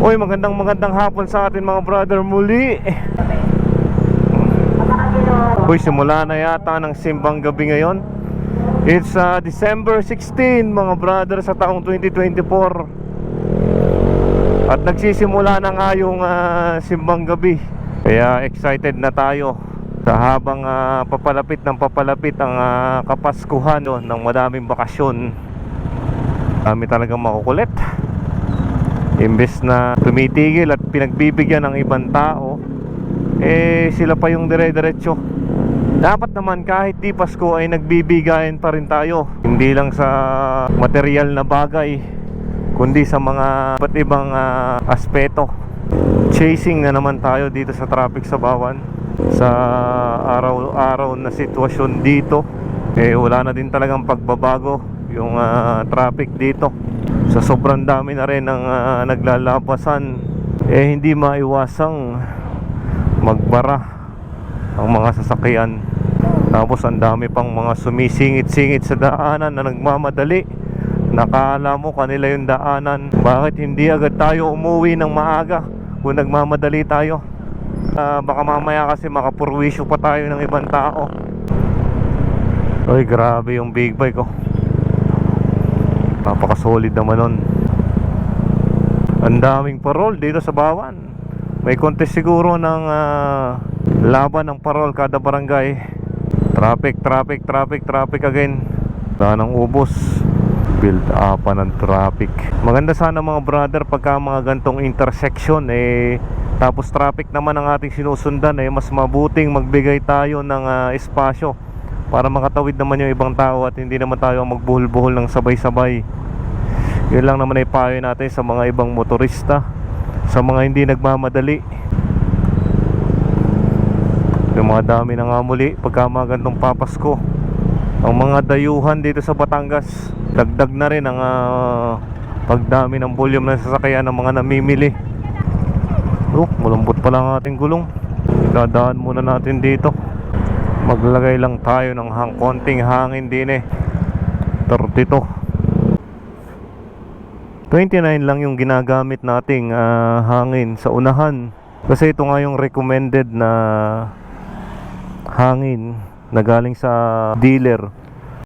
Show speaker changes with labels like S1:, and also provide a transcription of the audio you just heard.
S1: Uy, magandang magandang hapon sa atin mga brother muli. Uy, simula na yata ng simbang gabi ngayon. It's uh, December 16 mga brother sa taong 2024. At nagsisimula na nga yung uh, simbang gabi. Kaya excited na tayo sa habang uh, papalapit ng papalapit ang uh, kapaskuhan no, ng madaming bakasyon. Dami talagang makukulit. Imbes na tumitigil at pinagbibigyan ng ibang tao, eh sila pa yung dire-diretso. Dapat naman kahit di Pasko ay nagbibigayan pa rin tayo. Hindi lang sa material na bagay, kundi sa mga iba't ibang ah, aspeto. Chasing na naman tayo dito sa traffic sa Bawan. Sa araw-araw na sitwasyon dito, eh wala na din talagang pagbabago yung ah, traffic dito. Sa sobrang dami na rin ng ah, naglalabasan, eh hindi maiwasang magbara ang mga sasakyan. Tapos ang dami pang mga sumisingit-singit sa daanan na nagmamadali. Nakala mo kanila yung daanan. Bakit hindi agad tayo umuwi ng maaga kung nagmamadali tayo? Ah, baka mamaya kasi makapurwisyo pa tayo ng ibang tao. Ay, grabe yung big bike oh. Napaka-solid naman nun. Ang daming parol dito sa Bawan. May contest siguro ng ah, laban ng parol kada barangay. Traffic, traffic, traffic, traffic again. Ng ubos. Build up ng traffic. Maganda sana mga brother pagka mga gantong intersection eh tapos traffic naman ang ating sinusundan eh mas mabuting magbigay tayo ng ah, espasyo para makatawid naman yung ibang tao at hindi naman tayo magbuhol-buhol ng sabay-sabay. Yun lang naman ay payo natin sa mga ibang motorista, sa mga hindi nagmamadali. Yung mga dami na nga muli pagka mga gantong papasko. Ang mga dayuhan dito sa Batangas, dagdag na rin ang ah, pagdami ng volume ng sasakyan ng mga namimili. Oh, malambot pa lang ang ating gulong. Dadaan muna natin dito. Maglagay lang tayo ng hang konting hangin din eh. 32. 29 lang yung ginagamit nating ah, hangin sa unahan. Kasi ito nga yung recommended na hangin na galing sa dealer